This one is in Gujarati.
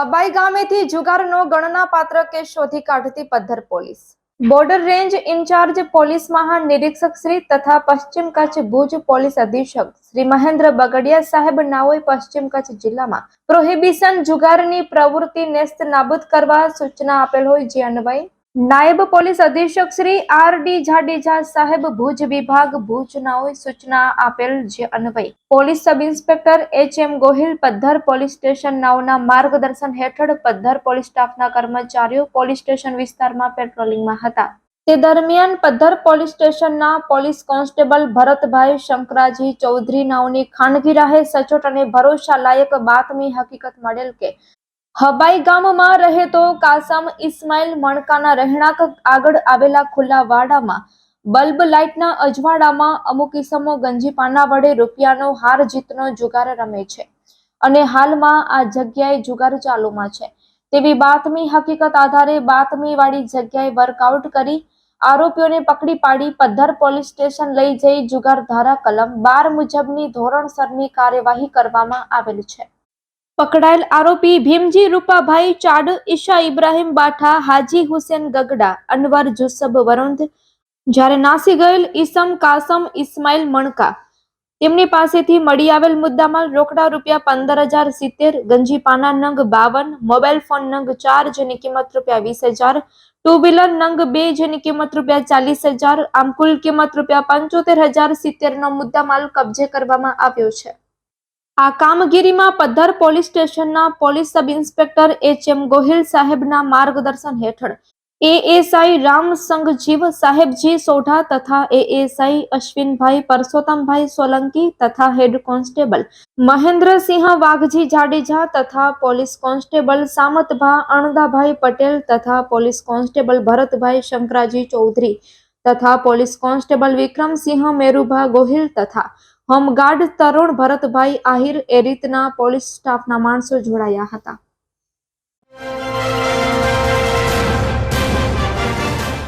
હબાઈ ગામેથી જુગારનો ગણનાપાત્ર કેસ શોધી કાઢતી Paddhar police. Border range in-charge police મહાનિરીક્ષક Shri તથા પશ્ચિમ કચ્છ ભુજ પોલીસ અધિક્ષક શ્રી મહેન્દ્ર બગડિયા સાહેબ નાઓએ પશ્ચિમ કચ્છ જિલ્લામાં પ્રોહિબિશન જુગારની પ્રવૃત્તિ નેસ્ત નાબૂદ કરવા સૂચના આપેલ હોય જે અન્વયે નાયબ પોલીસ અધિક્ષક શ્રી આર ડી જાડેજા સાહેબ ભુજ વિભાગ ભુજ સૂચના આપેલ જે અન્વયે police sub inspector H M Gohil Paddhar police station નાઓના માર્ગદર્શન હેઠળ પદ્ધર પોલીસ સ્ટાફના કર્મચારીઓ પોલીસ સ્ટેશન વિસ્તારમાં પેટ્રોલિંગમાં હતા. તે દરમિયાન પદ્ધર પોલીસ સ્ટેશનના પોલીસ કોન્સ્ટેબલ ભરતભાઈ શંકરાજી ચૌધરી નાઓની ખાનગી રાહે સચોટ અને ભરોસા લાયક બાતમી હકીકત મળેલ કે હબાઈ ગામમાં રહેતો કાસમ ઇસ્માઇલ મણકાના રહેણાંક આગળ આવેલા ખુલ્લા વાડામાં બલ્બ લાઇટના અજવાડામાં અમુક ઇસમો ગંજીપાના વડે રૂપિયાનો હાર જીતનો જુગાર રમે છે. અને હાલમાં આ જગ્યાએ જુગાર ચાલુમાં છે. તેવી બાતમી હકીકત આધારે બાતમીવાળી જગ્યાએ વર્કઆઉટ કરી આરોપીઓને પકડી પાડી પદ્ધર પોલીસ સ્ટેશન લઈ જઈ જુગાર ધારા કલમ બાર મુજબની ધોરણસરની કાર્યવાહી કરવામાં આવેલ છે. પકડાયેલ આરોપી ભીમજી રૂપાભાઈ ચાડ, ઈશા ઇબ્રાહિમ બાઠા, હાજી હુસેન ગગડા, અનવર જુસબ વરુંધ, જ્યારે નાસી ગયેલ ઈસમ કાસમ ઇસ્માઇલ મણકા. તેમની પાસેથી મળી આવેલ મુદ્દામાલ રોકડા રૂપિયા પંદર હજાર સિત્તેર, ગંજીપાના નંગ બાવન, મોબાઈલ ફોન નંગ ચાર જેની કિંમત રૂપિયા વીસ હજાર ટુ વ્હીલર નંગ બે જેની કિંમત રૂપિયા ચાલીસ હજાર, આમ કુલ કિંમત રૂપિયા પંચોતેર હજાર સિત્તેરનો મુદ્દામાલ કબજે કરવામાં આવ્યો છે. આ કામગીરીમાં પદ્ધર પોલીસ સ્ટેશનના police sub inspector H M Gohil સાહેબના માર્ગદર્શન હેઠળ એએસઆઈ રામ સંઘજીવ સાહેબજી સોઢા તથા એએસઆઈ અશ્વિનભાઈ પરસોત્તમભાઈ સોલંકી તથા હેડ કોન્સ્ટેબલ મહેન્દ્રસિંહ વાઘજી જાડેજા તથા પોલીસ કોન્સ્ટેબલ સામતભા અણદાભાઈ પટેલ તથા પોલીસ કોન્સ્ટેબલ ભરતભાઈ શંકરાજી ચૌધરી તથા પોલીસ કોન્સ્ટેબલ વિક્રમસિંહ, મેરુભા ગોહિલ તથા હોમગાર્ડ તરુણ ભરતભાઈ આહિર એ રીતના પોલીસ સ્ટાફના માણસો જોડાયા હતા.